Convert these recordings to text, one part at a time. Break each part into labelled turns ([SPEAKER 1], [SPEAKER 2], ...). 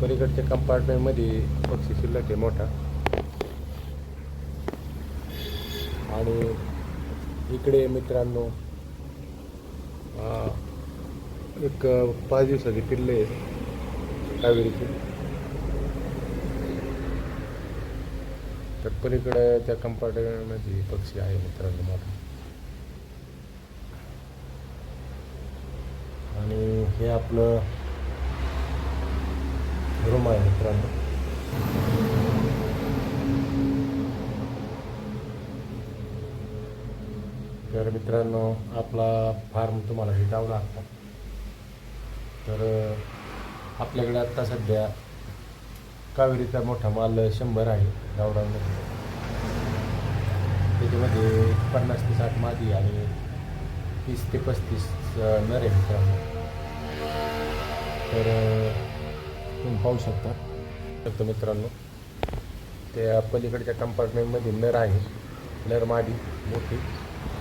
[SPEAKER 1] पलीकडच्या कंपार्टमेंटमध्ये पक्षी शिल्लक आहे मोठा. आणि इकडे मित्रांनो एक पाच दिवसाचे पिल्ले आहेत कावेरीचे. तर पलीकडे त्या कंपार्टमेंटमध्ये पक्षी आहे मित्रांनो मोठा. आणि हे आपलं रूम आहे मित्रांनो तर मित्रांनो आपला फार्म तुम्हाला भेटावं लागतं तर आपल्याकडे आत्ता सध्या कावेरीचा मोठा माल शंभर आहे गावडांमध्ये त्याच्यामध्ये पन्नास ते साठ मादी आणि तीस ते पस्तीस नर आहे मित्रांनो तर तुम्ही पाहू शकता. शकतो मित्रांनो त्या पलीकडच्या कंपार्टमेंटमध्ये नर आहे. नर मादी मोठी.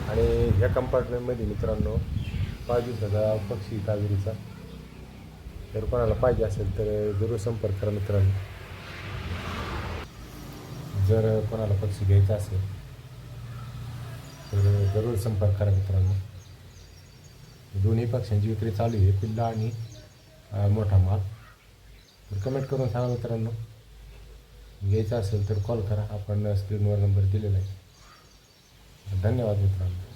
[SPEAKER 1] आणि ह्या कंपार्टमेंटमध्ये मित्रांनो पाच दिवसाचा पक्षी कावेरीचा. जर कोणाला पाहिजे असेल तर जरूर संपर्क करा मित्रांनो. जर कोणाला पक्षी घ्यायचा असेल तर जरूर संपर्क करा मित्रांनो. दोन्ही पक्ष्यांची विक्री चालू आहे. पिल्ला आणि मोठा माल. तर कमेंट करून सांगा मित्रांनो. घ्यायचं असेल तर कॉल करा. आपण स्क्रीनवर नंबर दिलेला आहे. धन्यवाद मित्रांनो.